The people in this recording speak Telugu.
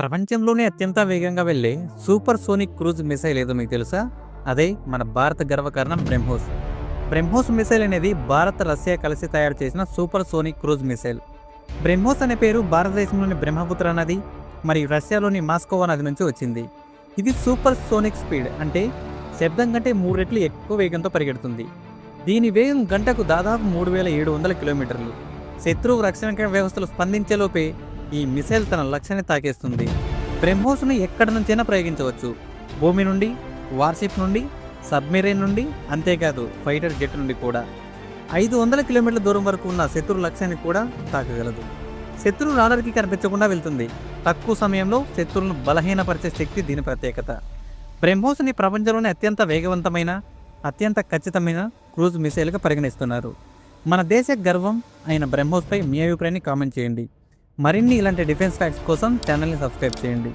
ప్రపంచంలోనే అత్యంత వేగంగా వెళ్ళే సూపర్ సోనిక్ క్రూజ్ మిసైల్ ఏదో మీకు తెలుసా? అదే మన భారత గర్వకారణం బ్రహ్మోస్. బ్రహ్మోస్ మిసైల్ అనేది భారత్ రష్యా కలిసి తయారు చేసిన supersonic cruise missile. BrahMos అనే పేరు భారతదేశంలోని బ్రహ్మపుత్ర నది మరియు రష్యాలోని మాస్కోవా నది నుంచి వచ్చింది. ఇది సూపర్ సోనిక్ స్పీడ్ అంటే శబ్దం కంటే మూడు రెట్లు ఎక్కువ వేగంతో పరిగెడుతుంది. దీని వేగం గంటకు దాదాపు మూడు వేల ఏడు వందల కిలోమీటర్లు. శత్రువు రక్షణ వ్యవస్థలు స్పందించేలోపే ఈ మిసైల్ తన లక్ష్యాన్ని తాకేస్తుంది. బ్రహ్మోస్ను ఎక్కడి నుంచైనా ప్రయోగించవచ్చు. భూమి నుండి వార్షిప్ నుండి సబ్మెరైన్ నుండి అంతేకాదు ఫైటర్ జెట్ నుండి కూడా. ఐదు వందల కిలోమీటర్ల దూరం వరకు ఉన్న శత్రు లక్ష్యాన్ని కూడా తాకగలదు. శత్రువు రాడర్కి కనిపించకుండా వెళ్తుంది. తక్కువ సమయంలో శత్రువులను బలహీనపరిచే శక్తి దీని ప్రత్యేకత. బ్రహ్మోస్ని ప్రపంచంలోనే అత్యంత వేగవంతమైన అత్యంత ఖచ్చితమైన క్రూజ్ మిసైల్గా పరిగణిస్తున్నారు. మన దేశ గర్వం అయిన బ్రహ్మోస్పై మీ అభిప్రాయాన్ని కామెంట్ చేయండి. మరిన్ని ఇలాంటి డిఫెన్స్ ఫ్యాక్ట్స్ కోసం ఛానల్ని సబ్స్క్రైబ్ చేయండి.